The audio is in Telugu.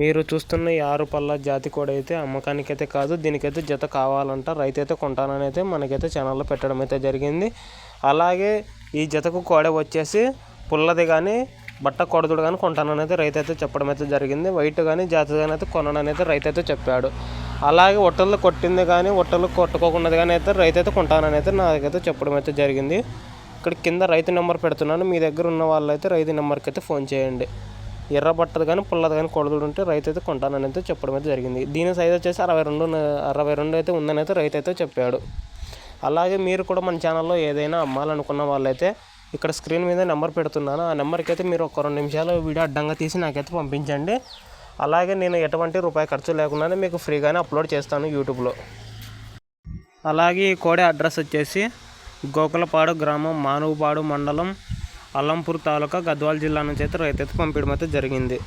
మీరు చూస్తున్న ఈ ఆరు పళ్ళ జాతి కోడి అయితే అమ్మకానికైతే కాదు దీనికైతే జత కావాలంట. రైతు అయితే కొంటానని అయితే మనకైతే ఛానల్లో పెట్టడం అయితే జరిగింది. అలాగే ఈ జతకు కోడ వచ్చేసి పుల్లది కానీ బట్ట కొడదుడు కానీ కొంటానని అయితే రైతు అయితే చెప్పడం అయితే జరిగింది. వైట్ కానీ జాతి కానీ అయితే కొనడని అయితే రైతు అయితే చెప్పాడు. అలాగే ఒట్టలు కొట్టింది కానీ ఒట్టలు కొట్టుకోకున్నది కానీ అయితే రైతు అయితే కొంటానని అయితే నాకైతే చెప్పడం అయితే జరిగింది. ఇక్కడ కింద రైతు నెంబర్ పెడుతున్నాను. మీ దగ్గర ఉన్న వాళ్ళైతే రైతు నెంబర్కి అయితే ఫోన్ చేయండి. ఎర్రబట్టది కానీ పుల్లది కానీ కొడదుడు ఉంటే రైతు అయితే కొంటానని అయితే చెప్పడం అయితే జరిగింది. దీని సైజ్ వచ్చేసి అరవై రెండు అరవై రెండు అయితే ఉందని అయితే రైతు అయితే చెప్పాడు. అలాగే మీరు కూడా మన ఛానల్లో ఏదైనా అమ్మాలనుకున్న వాళ్ళైతే ఇక్కడ స్క్రీన్ మీద నెంబర్ పెడుతున్నాను. ఆ నెంబర్కి అయితే మీరు ఒక రెండు నిమిషాలు వీడియో అడ్డంగా తీసి నాకైతే పంపించండి. అలాగే నేను ఎటువంటి రూపాయి ఖర్చు లేకుండానే మీకు ఫ్రీగానే అప్లోడ్ చేస్తాను యూట్యూబ్లో అలాగే ఈ కోడి అడ్రస్ వచ్చేసి గోకులపాడు గ్రామం మానువుపాడు మండలం అల్లంపూర్ తాలూకా గద్వాల జిల్లా నుంచి అయితే రైతు అయితే పంపించడం అయితే జరిగింది.